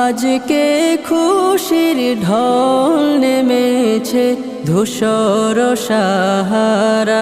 আজকে খুশির ঢল নেমেছে ধূসর সাহারা।